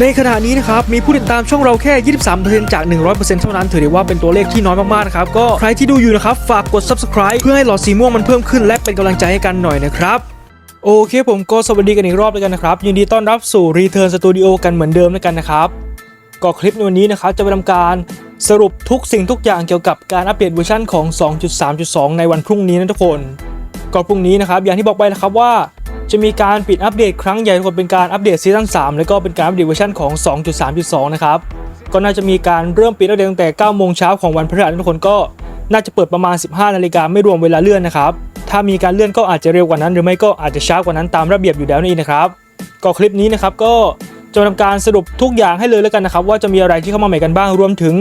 ในขณะนี้นะครับมีผู้ติดตามช่องเราแค่ 23%จาก 100%เท่านั้นถือได้ว่าเป็นตัวเลขที่น้อยมากๆนะครับก็ใครที่ดูอยู่นะครับฝากกด subscribe เพื่อให้หลอดสีม่วงมันเพิ่มขึ้นและเป็นกำลังใจให้กันหน่อยนะครับโอเคผมก็สวัสดีกันอีกรอบเลยกันนะครับ ยินดีต้อนรับสู่ Return Studio กันเหมือนเดิมแล้วกันนะครับก็คลิปในวันนี้นะครับจะไปทำการสรุปทุกสิ่งทุกอย่างเกี่ยวกับการอัปเดตเวอร์ชันของ 2.3.2 ในวันพรุ่งนี้นะทุกคน ก็พรุ่งนี้นะครับอย่างที่บอกไปนะครับว่า จะมีการปิดอัปเดตครั้งใหญ่ทุกคนเป็นการอัปเดตซีซั่น3 แล้วก็เป็นการอัปเดตเวอร์ชันของ 2.3.2 นะครับ ก็น่าจะมีการเริ่มปิดอัปเดตตั้งแต่9โมงเช้าของวันพฤหัสทุกคนก็น่าจะเปิดประมาณ 15 นาฬิกาไม่รวมเวลาเลื่อนนะครับ ถ้ามีการเลื่อนก็อาจจะเร็วกว่านั้น หรือไม่ก็อาจจะช้ากว่านั้นตามระเบียบอยู่แล้วนี่นะครับ ก็คลิปนี้นะครับก็จะทำการสรุปทุกอย่างให้เลยแล้วกันนะครับ ว่าจะมีอะไรที่เข้ามาใหม่กันบ้างรวมถึง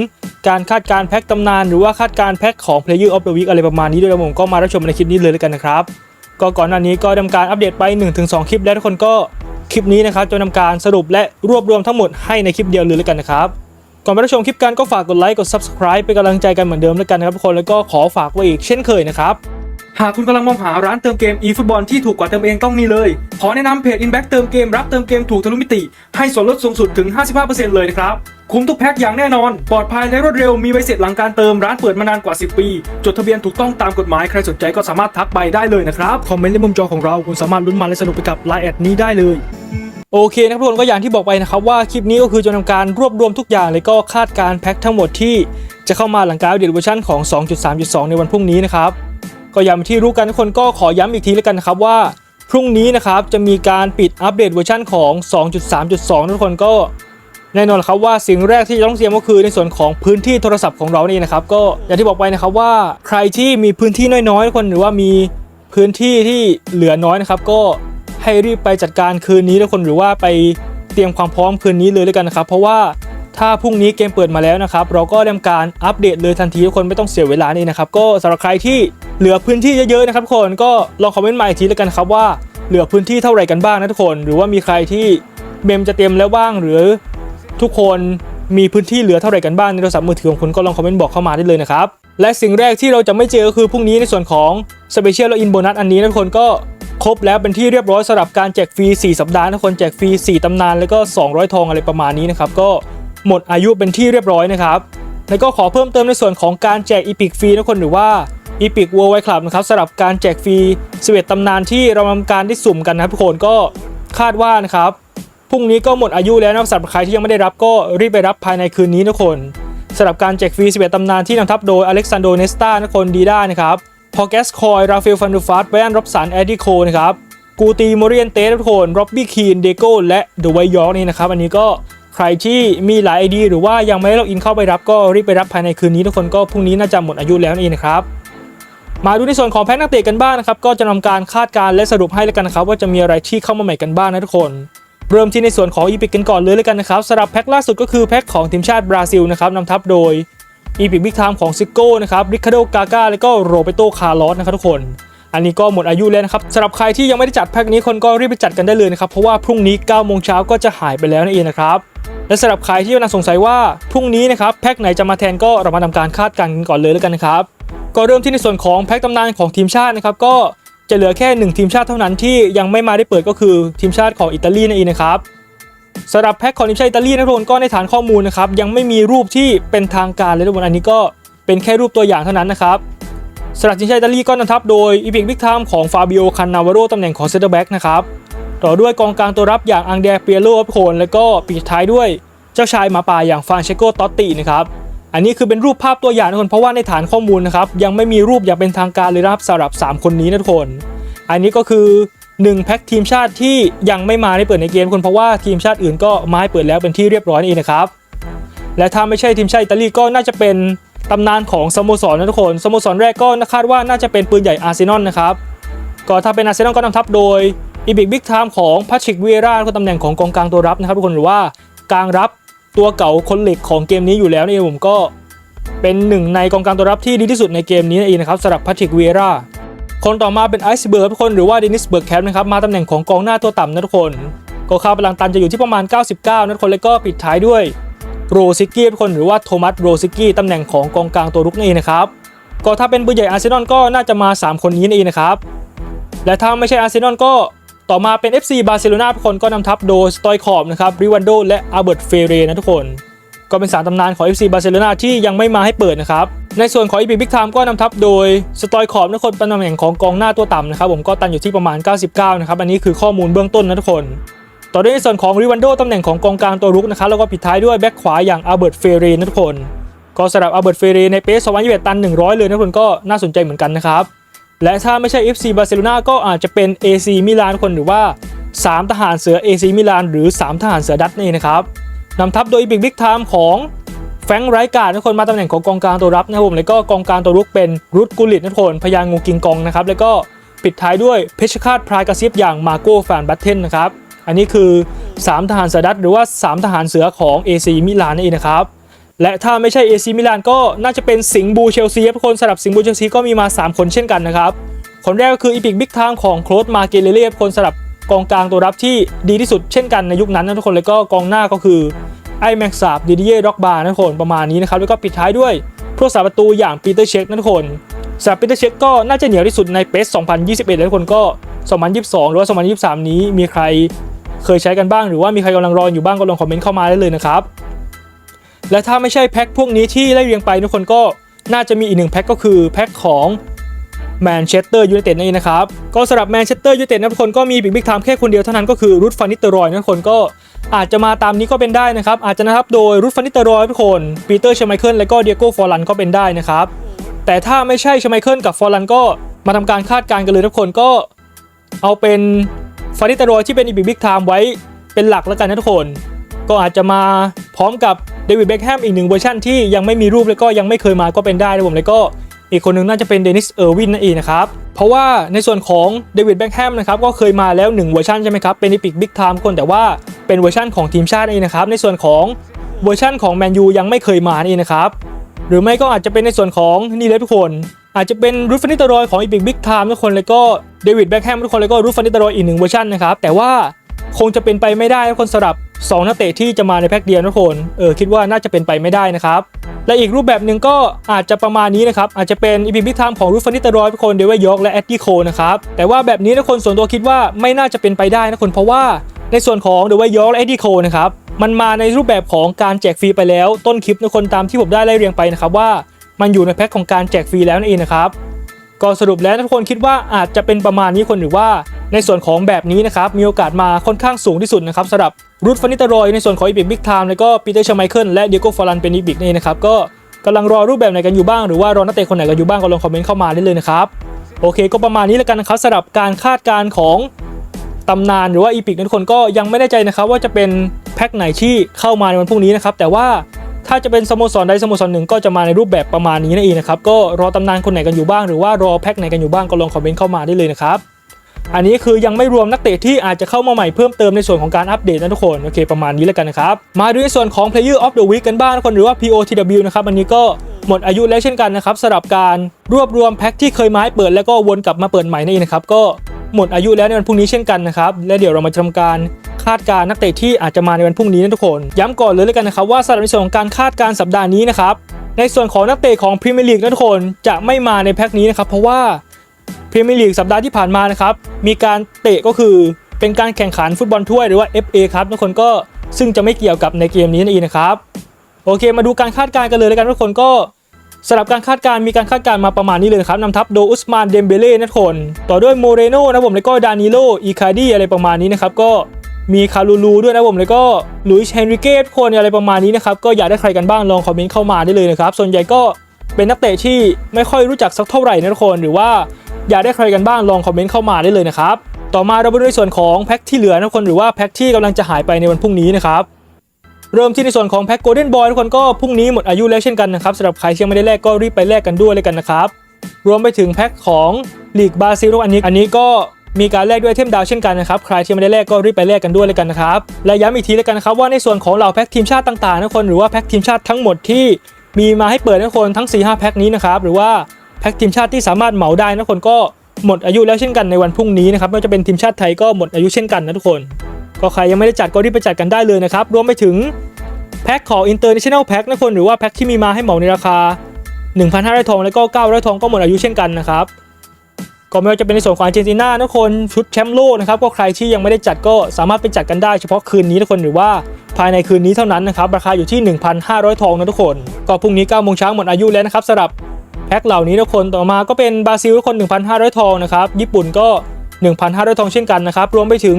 การคาดการแพ็กตำนาน หรือว่าคาดการแพ็กของ Player of the Week อะไรประมาณนี้ด้วยผมก็มารับชมในคลิปนี้เลยแล้วกันนะครับ ก็ก่อนหน้านี้ก็ทำการอัปเดตไป 1-2 คลิป แล้วทุกคนก็คลิปนี้นะครับจะทำการสรุปและรวบรวมทั้งหมดให้ในคลิปเดียวเลยแล้วกันนะครับก่อนไปรับชมคลิปกันก็ฝากกดไลค์กด Subscribe เป็นกำลังใจกันเหมือนเดิมแล้วกันนะครับทุกคนแล้วก็ขอฝากไว้อีกเช่นเคยนะครับ หากคุณกำลังมองหาร้านเติมเกม eFootball ที่ถูกกว่าเติมเองต้องนี่เลย ขอแนะนำเพจ Inback เติมเกมรับเติมเกมถูกทะลุมิติ ให้ส่วนลดสูงสุดถึง 55%เลยนะครับ คุ้มทุกแพ็คอย่างแน่นอน ปลอดภัยและรวดเร็วมีใบเสร็จหลังการเติมร้านเปิดมานานกว่า 10 ปี จดทะเบียนถูกต้องตามกฎหมายใครสนใจก็สามารถทักไปได้เลยนะครับ คอมเมนต์ในมุมจอของเราคุณสามารถลุ้นมันและสนุกไปกับไลน์แอดนี้ได้เลยโอเคนะครับทุกคนก็อย่างที่บอกไปนะครับว่าคลิปนี้ก็คือจะทำการรวบรวมทุกอย่างเลยก็คาดการณ์แพ็คทั้งหมดที่จะเข้ามาหลังการอัปเดตเวอร์ชันของ 2.3.2 ในวันพรุ่งนี้นะครับ ก็ย้ำที่รู้กันทุกคนก็ขอย้ำอีกทีแล้วกันครับว่า พรุ่งนี้นะครับจะมีการปิดอัปเดตเวอร์ชันของ 2.3.2 ทุกคนก็แน่นอนครับว่าสิ่งแรกที่จะต้องเตรียมก็คือในส่วนของพื้นที่โทรศัพท์ของเรานี่นะครับก็อย่างที่บอกไปนะครับว่าใครที่มีพื้นที่น้อยๆทุกคนหรือว่ามีพื้นที่ที่เหลือน้อยนะครับก็ให้รีบไปจัดการคืนนี้ทุกคนหรือว่าไปเตรียมความพร้อมคืนนี้เลยแล้วกันนะครับเพราะว่าถ้าพรุ่งนี้เกมเปิดมาแล้วนะครับ เราก็ทำการอัปเดตเลยทันทีทุกคนไม่ต้องเสียเวลานี่นะครับ ก็สำหรับใครที่ เหลือพื้นที่เยอะๆนะครับทุกคนก็ลองคอมเมนต์มาอีกทีแล้วกันครับว่าเหลือพื้นที่เท่าไหร่กันบ้างนะทุกคน หรือว่ามีใครที่เมมจะเต็มแล้วบ้างหรือทุกคนมีพื้นที่เหลือเท่าไหร่กันบ้างในโทรศัพท์มือถือของคุณก็ลองคอมเมนต์บอกเข้ามาได้เลยนะครับและสิ่งแรกที่เราจะไม่เจอก็คือพรุ่งนี้ในส่วนของ Special และ In Bonus อันนี้นะทุกคนก็ครบแล้วเป็นที่เรียบร้อยสำหรับการแจกฟรี 4 สัปดาห์ทุกคนแจกฟรี 4 ตำนานแล้วก็ 200 ทองอะไรประมาณนี้นะครับก็หมดอายุเป็นที่เรียบร้อยนะครับแล้วก็ขอเพิ่มเติมในส่วนของการแจกอีพิกฟรีนะคนหรือว่า อีพิก World Wide Club นะครับสำหรับการแจกฟรี11ตตำนานที่เราทำการได้สุ่มกันนะครับทุกคนก็คาดว่านะครับพรุ่งนี้ก็หมดอายุแล้วนะครับสำหรับใครที่ยังไม่ได้รับก็รีบไปรับภายในคืนนี้นะทุกคนสำหรับการแจกฟรี11ตตำนานที่นำทัพโดยอเล็กซานโดเนสตานะคนดีด้านะครับพอแกสคอยราฟาเอลฟันดูฟาสไบอันรับสันแอดดี้โคนะครับกูตีโมเรียนเตสทุกคนร็อบบี้คีนเดโก้และเดอะไวยอร์กนี่นะครับอันนี้ก็ใครที่มีหลาย ID หรือว่ายังไม่ได้ล็อกอินเข้าไปรับก็รีบไปรับภายในคืนนี้ทุกคนก็พรุ่งนี้น่าจะหมดอายุแล้วนั่นะครับ มาดูในส่วนของแพ็กนักเตะกันบ้างนะครับก็จะนำการคาดการณ์และสรุปให้แล้วกันนะครับว่าจะมีอะไรที่เข้ามาใหม่กันบ้างนะทุกคนเริ่มที่ในส่วนของอีพิกกันก่อนเลยแล้วกันนะครับสำหรับแพ็กล่าสุดก็คือแพ็กของทีมชาติบราซิลนะครับนำทัพโดยอีพิกบิ๊กไทม์ของซิโก้นะครับริคาโดกาก้าแล้วก็โรเบโตคาร์ลอสนะครับทุกคน อันนี้ก็หมดอายุแล้วนะครับสำหรับใครที่ยังไม่ได้จัดแพ็กนี้คนก็รีบไปจัดกันได้เลยนะครับเพราะว่าพรุ่งนี้9โมงเช้าก็จะหายไปแล้วนั่นเองนะครับและสำหรับใครที่กำลังสงสัยว่าพรุ่งนี้นะครับแพ็กไหนจะมาแทนก็เรามาทำการคาดการณ์กันก่อนเลยแล้วกันนะครับ ก็เริ่มที่ในส่วนของแพ็กตำนานของทีมชาตินะครับก็จะเหลือแค่ 1 ทีมชาติเท่านั้นที่ยังไม่มาได้เปิดก็คือทีมชาติของอิตาลีนั่นเองนะครับสำหรับแพ็กของทีมชาติอิตาลีนะทุกคนก็ในฐานข้อมูลนะครับยังไม่มีรูปที่เป็นทางการเลยทุกคนอันนี้ก็เป็นแค่รูปตัวอย่างเท่านั้นนะครับสำหรับทีมชาติอิตาลีก็นำทัพโดยอีพิกบิ๊กไทม์ของฟาบิโอคันนาวาโรตำแหน่งของเซนเตอร์แบ็กนะครับต่อด้วยกองกลางตัวรับอย่างอังเดรเปียโรทุกคนแล้วก็ปิดท้ายด้วยเจ้าชายมาป่าอย่างฟานเชโกตอตตินะครับ อันนี้คือเป็นรูปภาพตัวอย่างทุกคนเพราะว่าในฐานข้อมูลนะครับยังไม่มีรูปอย่างเป็นทางการเลยนะครับสำหรับ 3 คนนี้นะทุกคน อันนี้ก็คือ1แพ็คทีมชาติที่ยังไม่มาได้เปิดในเกมทุกคนเพราะว่าทีมชาติอื่นก็มาให้เปิดแล้วเป็นที่เรียบร้อยนี่นเองนะครับและถ้าไม่ใช่ทีมชาติอิตาลีก็น่าจะเป็นตำนานของสโมสรนะทุกคนสโมสรแรกก็คาดว่าน่าจะเป็นปืนใหญ่อาร์เซนอลนะครับก็ถ้าเป็นอาร์เซนอลก็นำทัพโดยอีบิกบิ๊กไทม์ของพาชิกเวราก็ตำแหน่งของกองกลางตัวรับนะครับทุกคนหรือว่ากลางรับ ตัวเก่าคนเหล็กของเกมนี้อยู่แล้วนี่ผมก็เป็นหนึ่งในกองกลางตัวรับที่ดีที่สุดในเกมนี้นั่นเองนะครับสำหรับพาชิกเวราคนต่อมาเป็นไอซ์เบิร์กทุกคนหรือว่าเดนิสเบิร์กแคปนะครับมาตำแหน่งของกองหน้าตัวต่ำนะทุกคนก็ค่าพลังตันจะอยู่ที่ประมาณ 99นะทุกคนแล้วก็ปิดท้ายด้วยโรซิกี้ทุกคนหรือว่าโทมัสโรซิกี้ตำแหน่งของกองกลางตัวรุกนี่นเองนะครับก็ถ้าเป็นปืนใหญ่อาร์เซนอลก็น่าจะมา 3 คนนี้นั่เองนะครับและถ้าไม่ใช่อาร์เซนอลก็ ต่อมาเป็น FC บาร์เซโลนาทุกคนก็นำทัพโดยสตอยคอบนะครับริวันโดและอาเบิร์ตเฟเรนะทุกคน ก็เป็นสารตำนานของ FC บาร์เซโลนาที่ยังไม่มาให้เปิดนะครับในส่วนของอีพิกบิ๊กไทม์ก็นำทัพโดยสตอยคอบทุกคนเป็นตำแหน่งของกองหน้าตัวต่ำนะครับผมก็ตันอยู่ที่ประมาณ 99 นะครับอันนี้คือข้อมูลเบื้องต้นนะทุกคน ต่อด้วยในส่วนของริวันโดตำแหน่งของกองกลางตัวรุกนะครับแล้วก็ปิดท้ายด้วยแบ็คขวาอย่างอาเบิร์ตเฟเรนะทุกคนก็สำหรับอาเบิร์ตเฟเรในเปส2021ตัน 100 เลยนะทุกคนก็น่าสนใจเหมือนกันนะครับ และถ้าไม่ใช่ FC บาร์เซโลนาก็อาจจะเป็น AC มิลานคนหรือว่า 3 ทหารเสือ AC มิลานหรือ 3 ทหารเสือดัตนี่นะครับนำทัพโดยอีพิกบิ๊กไทม์ของแฟงไรการ์ทุกคนมาตำแหน่งของกองกลางตัวรับนะครับผมแล้วก็กองกลางตัวรุกเป็นรุดกุลิตนะทุกคนพยางงูกิงกองนะครับแล้วก็ปิดท้ายด้วยเพชรคาดพรายกระซิบอย่างมาโก้แฟนบัตเทนนะครับอันนี้คือ 3 ทหารเสือดัตหรือว่า 3 ทหารเสือของ AC มิลานนั่นเองนะครับ และถ้าไม่ใช่ AC มิลานก็น่าจะเป็นสิงบูเชลซีครับทุกคนสำหรับสิงบูเชลซีก็มีมา 3 คนเช่นกันนะครับ คนแรกก็คืออีพิกบิ๊กไทม์ของโคลดมาเกเลเล่คนสำหรับกองกลางตัวรับที่ดีที่สุดเช่นกันในยุคนั้นนะทุกคนแล้วก็กองหน้าก็คือไอแม็กซาบดิดิเย่ด็อกบาร์นะทุกคนประมาณนี้นะครับแล้วก็ปิดท้ายด้วยผู้รักษาประตูอย่างปีเตอร์เช็คนะทุกคนสำหรับปีเตอร์เช็คก็น่าจะเหนียวที่สุดในเปส 2021แล้วทุกคนก็ 2022 หรือว่า 2023 นี้มีใครเคยใช้กันบ้างหรือว่ามีใครกำลังรออยู่บ้างก็ลองคอมเมนต์เข้ามาได้เลยนะครับ และถ้าไม่ใช่แพ็คพวกนี้ที่ไล่เรียงไปทุกคนก็น่าจะมีอีกหนึ่งแพ็คก็คือแพ็คของแมนเชสเตอร์ยูไนเต็ดนั่นเองนะครับ ก็สำหรับแมนเชสเตอร์ยูไนเต็ดนะทุกคนก็มีบิ๊กบิ๊กไทม์แค่คนเดียวเท่านั้นก็คือรูทฟานิสเตอรอยนะทุกคนก็อาจจะมาตามนี้ก็เป็นได้นะครับ อาจจะนะครับโดยรูทฟานิสเตอรอยทุกคนปีเตอร์เชมไมเคิลและก็เดียโก้ฟอร์ลันก็เป็นได้นะครับ แต่ถ้าไม่ใช่เชมไมเคิลกับฟอร์ลันก็มาทำการคาดการณ์กันเลยทุกคนก็เอาเป็นฟานิสเตอรอยที่เป็นอีบิ๊กไทม์ไว้เป็นหลักแล้วกันนะทุกคน ก็อาจจะมาพร้อมกับ เดวิดเบคแฮมอีกหนึ่งเวอร์ชันที่ยังไม่มีรูปแล้วก็ยังไม่เคยมาก็เป็นได้นะผมแล้วก็อีกคนหนึงน่าจะเป็นเดนิสเออร์วินนั่นเองนะครับ เพราะว่าในส่วนของเดวิดเบคแฮมนะครับก็เคยมาแล้ว 1 เวอร์ชันใช่ไหมครับ เป็นอีพิกบิ๊กไทม์คนแต่ว่าเป็นเวอร์ชันของทีมชาตินั่นเองนะครับ ในส่วนของเวอร์ชันของแมนยูยังไม่เคยมานั่นเองนะครับ หรือไม่ก็อาจจะเป็นในส่วนของนี่เลยทุกคน อาจจะเป็นรูฟฟานิตารอยของอีพิกบิ๊กไทม์ทุกคนแล้วก็เดวิดแบ็คแฮมทุกคนแล้วก็รูฟฟานิตารอยอีกหนึ่งเวอร์ชันนะครับแต่ว่าคงจะเป็นไปไม่ได้ทุกคนสำหรับ 2 นักเตะที่จะมาในแพ็คเดียวทุกคนเออคิดว่าน่าจะเป็นไปไม่ได้นะครับ และอีกรูปแบบหนึ่งก็อาจจะประมาณนี้นะครับ อาจจะเป็นอีพิกบิ๊กไทม์ของรูฟานิตรอยทุกคนเดวิดยอกและแอดดี้โคนะครับ แต่ว่าแบบนี้ทุกคนส่วนตัวคิดว่าไม่น่าจะเป็นไปได้นะคนเพราะว่าในส่วนของเดวิดยอกและแอดดี้โคนะครับมันมาในรูปแบบของการแจกฟรีไปแล้ว ต้นคลิปทุกคนตามที่ผมได้ไล่เรียงไปนะครับว่า มันอยู่ในแพ็คของการแจกฟรีแล้วนั่นเองนะครับก็สรุปแล้วทุกคนคิดว่าอาจจะเป็นประมาณนี้คนหรือว่า ในส่วนของแบบนี้นะครับมีโอกาสมาค่อนข้างสูงที่สุดนะครับสำหรับรูทฟานิตารอยในส่วนของอีบิกบิ๊กไทม์แล้วก็ปีเตอร์ชไมเคิลและเดียโก้ฟอรันเป็นอีบิกนี่นะครับก็กำลังรอรูปแบบไหนกันอยู่บ้างหรือว่ารอนักเตะคนไหนกันอยู่บ้างก็ลองคอมเมนต์เข้ามาได้เลยนะครับโอเค ก็ประมาณนี้แล้วกันนะครับสำหรับการคาดการณ์ของตำนานหรือว่าอีพิกทุกคนก็ยังไม่แน่ใจนะครับว่าจะเป็นแพ็คไหนที่เข้ามาในวันพรุ่งนี้นะครับแต่ว่าถ้าจะเป็นสโมสรใดสโมสรหนึ่งก็จะมาในรูปแบบประมาณนี้นั่นเองนะครับก็รอตำนานคนไหนกันอยู่บ้างหรือว่ารอแพ็คไหนกันอยู่บ้างก็ลองคอมเมนต์เข้ามาได้เลยนะครับ อันนี้คือยังไม่รวมนักเตะที่อาจจะเข้ามาใหม่เพิ่มเติมในส่วนของการอัปเดตนะทุกคนโอเคประมาณนี้แล้วกันนะครับ มาดูในส่วนของ Player of the Week กันบ้างทุกคนหรือว่า POTW นะครับอันนี้ก็หมดอายุแล้วเช่นกันนะครับสำหรับการรวบรวมแพ็คที่เคยมาให้เปิดแล้วก็วนกลับมาเปิดใหม่นั่นเองนะครับก็หมดอายุแล้วในวันพรุ่งนี้เช่นกันนะครับ และเดี๋ยวเรามาทำการคาดการณ์นักเตะที่อาจจะมาในวันพรุ่งนี้นะทุกคน ย้ำก่อนเลยแล้วกันนะครับว่าสำหรับในส่วนของการคาดการณ์สัปดาห์นี้นะครับในส่วนของนักเตะของพรีเมียร์ลีกนะทุกคนจะไม่มาในแพ็คนี้นะครับเพราะว่า พรีเมียร์ลีกสัปดาห์ที่ผ่านมานะครับ มีการเตะก็คือเป็นการแข่งขันฟุตบอลถ้วยหรือว่า FA ครับทุกคนก็ซึ่งจะไม่เกี่ยวกับในเกมนี้นั่นเองนะครับ โอเค มาดูการคาดการณ์กันเลยแล้วกันทุกคนก็สำหรับการคาดการณ์มีการคาดการณ์มาประมาณนี้เลยครับนำทัพโดอุสมานเดมเบเล่นะทุกคน ต่อด้วยโมเรโน่นะผมแล้วก็ดานิโลอีคาดีอะไรประมาณนี้นะครับก็มีคารูลูด้วยนะผมแล้วก็ลุยส์เฮนริเก้ทุกคนอะไรประมาณนี้นะครับก็อยากได้ใครกันบ้างลองคอมเมนต์เข้ามาได้เลยนะครับส่วนใหญ่ก็ เป็นนักเตะที่ไม่ค่อยรู้จักสักเท่าไหร่นะทุกคน หรือว่าอยากได้ใครกันบ้างลองคอมเมนต์เข้ามาได้เลยนะครับ ต่อมาเราไปดูในส่วนของแพ็คที่เหลือนะทุกคนหรือว่าแพ็คที่กำลังจะหายไปในวันพรุ่งนี้นะครับเริ่มที่ในส่วนของแพ็คโกลเด้นบอยทุกคนก็พรุ่งนี้หมดอายุแล้วเช่นกันนะครับสำหรับใครที่ยังไม่ได้แลกก็รีบไปแลกกันด้วยเลยกันนะครับรวมไปถึงแพ็คของลีกบราซิลุกอันนี้ อันนี้ก็มีการแลกด้วยเทมดาวเช่นกันนะครับ ใครที่ไม่ได้แลกก็รีบไปแลกกันด้วยเลยกันนะครับ และย้ำอีกทีแล้วกันนะครับว่าในส่วนของเหล่าแพ็คทีมชาติต่างๆทุกคนหรือว่าแพ็คทีมชาติทั้งหมดที่ มีมาให้เปิดทุกคนทั้ง 4-5 แพ็คนี้นะครับหรือว่าแพ็คทีมชาติที่สามารถเหมาได้นะคนก็หมดอายุแล้วเช่นกันในวันพรุ่งนี้นะครับไม่ว่าจะเป็นทีมชาติไทยก็หมดอายุเช่นกันนะทุกคน ก็ใครยังไม่ได้จัดก็รีบไปจัดกันได้เลยนะครับรวมไปถึงแพ็คของ International Pack นะคนหรือว่าแพ็คที่มีมาให้เหมาในราคา 1,500ทองแล้วก็900ทองก็หมดอายุเช่นกันนะครับก็ไม่ว่าจะเป็นในส่วนของอาร์เจนตินาทุกคนชุดแชมป์โลกนะครับก็ใครที่ยังไม่ได้จัดก็สามารถไปจัดกันได้เฉพาะคืนนี้ทุกคนหรือว่า ภายในคืนนี้เท่านั้นนะครับ ราคาอยู่ที่ 1,500 ทองนะทุกคน ก็พรุ่งนี้9โมงเช้าหมดอายุแล้วนะครับสำหรับแพ็คเหล่านี้ทุกคนต่อมาก็เป็นบราซิลทุกคน 1,500 ทองนะครับญี่ปุ่นก็ 1,500 ทองเช่นกันนะครับรวมไปถึง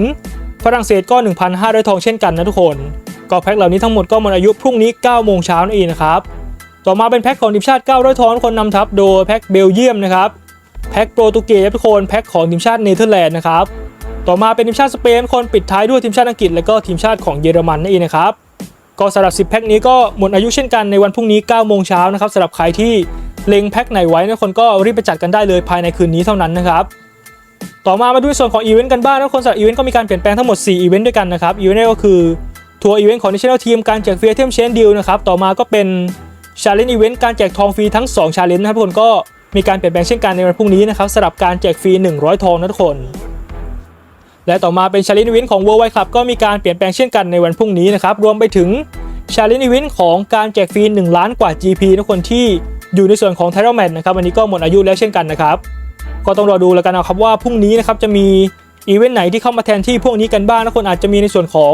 ฝรั่งเศสก็ 1,500 ทองเช่นกันนะทุกคนก็แพ็คเหล่านี้ทั้งหมดก็หมดอายุพรุ่งนี้9โมงเช้านั่นเองนะครับต่อมาเป็นแพ็คของทีมชาติ 900 ทองทุกคนนำทัพโดยแพ็คเบลเยียมนะครับแพ็คโปรตุเกสทุกคนแพ็คของทีมชาติเนเธอร์แลนด์นะครับ ต่อมาเป็นทีมชาติสเปนทุกคนปิดท้ายด้วยทีมชาติอังกฤษและก็ทีมชาติของเยอรมันนั่นเองนะครับก็สำหรับ 10 แพ็คนี้ก็หมดอายุเช่นกันในวันพรุ่งนี้ 9 โมงเช้านะครับสำหรับใครที่เล็งแพ็คไหนไว้นะคนก็รีบไปจัดกันได้เลยภายในคืนนี้เท่านั้นนะครับต่อมามาดูในส่วนของอีเวนต์กันบ้างนะคนสำหรับอีเวนต์ก็มีการเปลี่ยนแปลงทั้งหมด 4 อีเวนต์ด้วยกันนะครับอีเวนต์แรกก็คือทัวร์อีเวนต์ของ National Team การแจกฟรีเทมเชนดิลนะครับต่อมาก็เป็นชาเลนจ์อีเวนต์การแจกทองฟรีทั้ง2ชาเลนจ์นะครับทุกคนก็มีการเปลี่ยนแปลงเช่นกันในวันพรุ่งนี้นะครับสำหรับการแจกฟรี 100 ทองนะทุกคน และต่อมาเป็นชาเลนจ์อีเวนของ World Wide Club ก็มีการเปลี่ยนแปลงเช่นกันในวันพรุ่งนี้นะครับรวมไปถึงชาเลนจ์อีเวนของการแจกฟรี1ล้านกว่า GP ทุกคนที่อยู่ในส่วนของ Title Match นะครับวันนี้ก็หมดอายุแล้วเช่นกันนะครับก็ต้องรอดูแล้วกันนะครับว่าพรุ่งนี้นะครับจะมีอีเวนต์ไหนที่เข้ามาแทนที่พวกนี้กันบ้างนะคนอาจจะมีในส่วนของ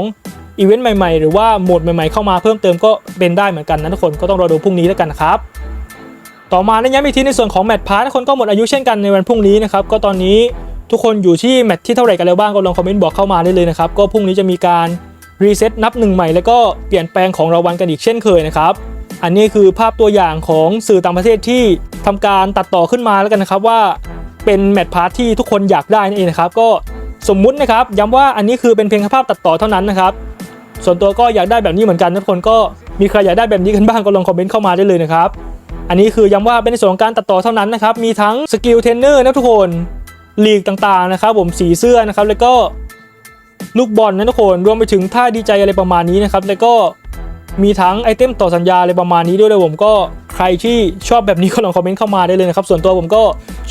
อีเวนต์ใหม่ๆ หรือว่าโหมดใหม่ๆเข้ามาเพิ่มเติมก็เป็นได้เหมือนกันนะทุกคนก็ต้องรอดูพรุ่งนี้แล้วกันนะครับต่อมาในย้ำอีกทีในส่วนของแมตช์พาร์ททุกคนก็หมดอายุเช่นกันในวันพรุ่งนี้นะครับก็ตอนนี้ ทุกคนอยู่ที่แมตช์ที่เท่าไหร่กันแล้วบ้างก็ลองคอมเมนต์บอกเข้ามาได้เลยนะครับ ก็พรุ่งนี้จะมีการรีเซ็ตนับหนึ่งใหม่แล้วก็เปลี่ยนแปลงของรางวัลกันอีกเช่นเคยนะครับอันนี้คือภาพตัวอย่างของสื่อต่างประเทศที่ทำการตัดต่อขึ้นมาแล้วกันนะครับว่าเป็นแมตช์พาร์ทที่ทุกคนอยากได้นั่นเองนะครับก็สมมุตินะครับย้ำว่าอันนี้คือเป็นเพียงภาพตัดต่อเท่านั้นนะครับส่วนตัวก็อยากได้แบบนี้เหมือนกันทุกคนก็มีใครอยากได้แบบนี้กันบ้างก็ลองคอมเมนต์เข้ามาได้เลยนะครับอันนี้คือย้ำว่าเป็นในส่วนของการตัดต่อเท่านั้นนะครับมีทั้งสกิลเทรนเนอร์นะทุกคน ลีกต่างๆนะครับผมสีเสื้อนะครับแล้วก็ลูกบอลนะทุกคนรวมไปถึงท่าดีใจอะไรประมาณนี้นะครับแล้วก็มีทั้งไอเทมต่อสัญญาอะไรประมาณนี้ด้วยเลยผมก็ใครที่ชอบแบบนี้ก็ลองคอมเมนต์เข้ามาได้เลยนะครับส่วนตัวผมก็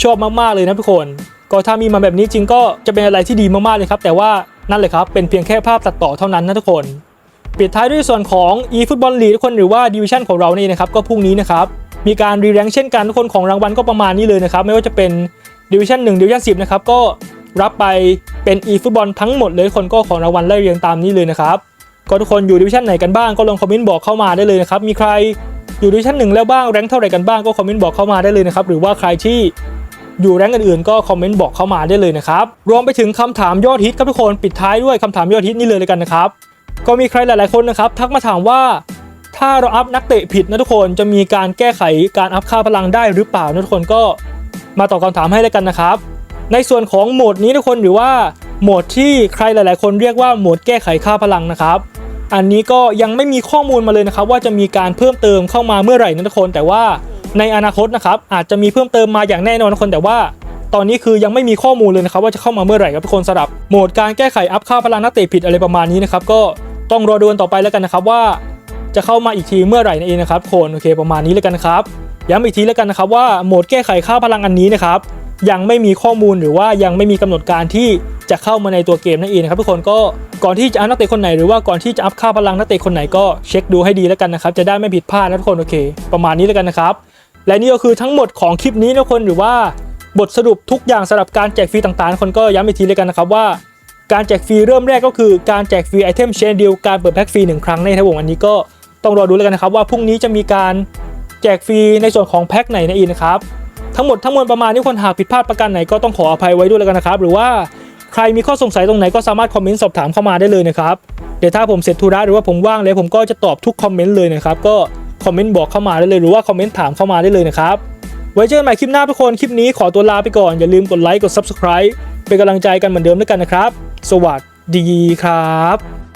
ชอบมากๆเลยนะทุกคน ก็ถ้ามีมาแบบนี้จริงก็จะเป็นอะไรที่ดีมากๆเลยครับแต่ว่านั่นเลยครับเป็นเพียงแค่ภาพตัดต่อเท่านั้นนะทุกคนปิดท้ายด้วยส่วนของ eFootball League ทุกคนหรือว่าดิวิชั่นของเรานี่นะครับก็พรุ่งนี้นะครับมีการรีแรงเช่นกันทุกคนของรางวัลก็ประมาณนี้เลยนะครับไม่ว่าจะเป็น ดิวิชั่น1ดิวิชั่น10 นะครับ ก็รับไปเป็น eFootball ทั้งหมดเลยคนก็ของรางวัลไล่เรียงตามนี้เลยนะครับ ก็ทุกคนอยู่ดิวิชั่นไหนกันบ้างก็ลองคอมเมนต์บอกเข้ามาได้เลยนะครับ มีใครอยู่ดิวิชั่น1แล้วบ้างแรงเท่าไหร่กันบ้างก็คอมเมนต์บอกเข้ามาได้เลยนะครับหรือว่าใครที่อยู่แรงอื่นๆก็คอมเมนต์บอกเข้ามาได้เลยนะครับรวมไปถึงคำถามยอดฮิตครับทุกคนปิดท้ายด้วยคำถามยอดฮิตนี่เลยเลยกันนะครับก็มีใครหลายๆคนนะครับทักมาถามว่าถ้าเราอัพนักเตะผิดนะทุกคนจะมีการแก้ไขการอัพค่าพลังได้หรือเปล่านะทุกคนก็ มาตอบคำถามให้เลยกันนะครับ ในส่วนของโหมดนี้ทุกคนหรือว่าโหมดที่ใครหลาย ๆ คนเรียกว่าโหมดแก้ไขค่าพลังนะครับ อันนี้ก็ยังไม่มีข้อมูลมาเลยนะครับ ว่าจะมีการเพิ่มเติมเข้ามาเมื่อไหร่นะทุกคน แต่ว่าในอนาคตนะครับอาจจะมีเพิ่มเติมมาอย่างแน่นอนนะทุกคนแต่ว่าตอนนี้คือยังไม่มีข้อมูลเลยนะครับว่าจะเข้ามาเมื่อไหร่ครับทุกคนสำหรับโหมดการแก้ไขอัพค่าพลังนักเตะผิดอะไรประมาณนี้นะครับก็ต้องรอดูกันต่อไปแล้วกันนะครับว่า จะเข้ามาอีกทีเมื่อไหร่นั่นเองนะครับคนโอเคประมาณนี้แล้วกันครับ ย้ำอีกทีแล้วกันนะครับว่าโหมดแก้ไขค่าพลังอันนี้นะครับยังไม่มีข้อมูลหรือว่ายังไม่มีกำหนดการที่จะเข้ามาในตัวเกมนั่นเองนะครับทุกคนก็ก่อนที่จะอัพนักเตะคนไหนหรือว่าก่อนที่จะอัพค่าพลังนักเตะคนไหนก็เช็คดูให้ดีแล้วกันนะครับจะได้ไม่ผิดพลาดนะทุกคนโอเค ประมาณนี้แล้วกันนะครับและนี่ก็คือทั้งหมดของคลิปนี้นะทุกคนหรือว่าบทสรุปทุกอย่างสำหรับการแจกฟรีต่างๆ คนก็ย้ำอีกทีเลยกันนะครับว่าการแจกฟรีเริ่มแรกก็คือการแจกฟรีไอเทมเชนเดียวการเปิดแพ็กฟรีหนึ่งครั้งในทั้งวงอันนี้ก็ต้องรอดูแล้วกันนะครับว่าพรุ่งนี้จะมีการ แจกฟรีในส่วนของแพ็กไหนในอีนะครับทั้งหมดทั้งมวลประมาณนี้คนหากผิดพลาดประการไหนก็ต้องขออภัยไว้ด้วยแล้วกันนะครับ หรือว่าใครมีข้อสงสัยตรงไหนก็สามารถคอมเมนต์สอบถามเข้ามาได้เลยนะครับเดี๋ยวถ้าผมเสร็จธุระหรือว่าผมว่างเลยผมก็จะตอบทุกคอมเมนต์เลยนะครับก็คอมเมนต์บอกเข้ามาได้เลยหรือว่าคอมเมนต์ถามเข้ามาได้เลยนะครับไว้เจอกันใหม่คลิปหน้าทุกคนคลิปนี้ขอตัวลาไปก่อนอย่าลืมกดไลค์กด Subscribe เป็นกำลังใจกันเหมือนเดิมด้วยกันนะครับ สวัสดีครับ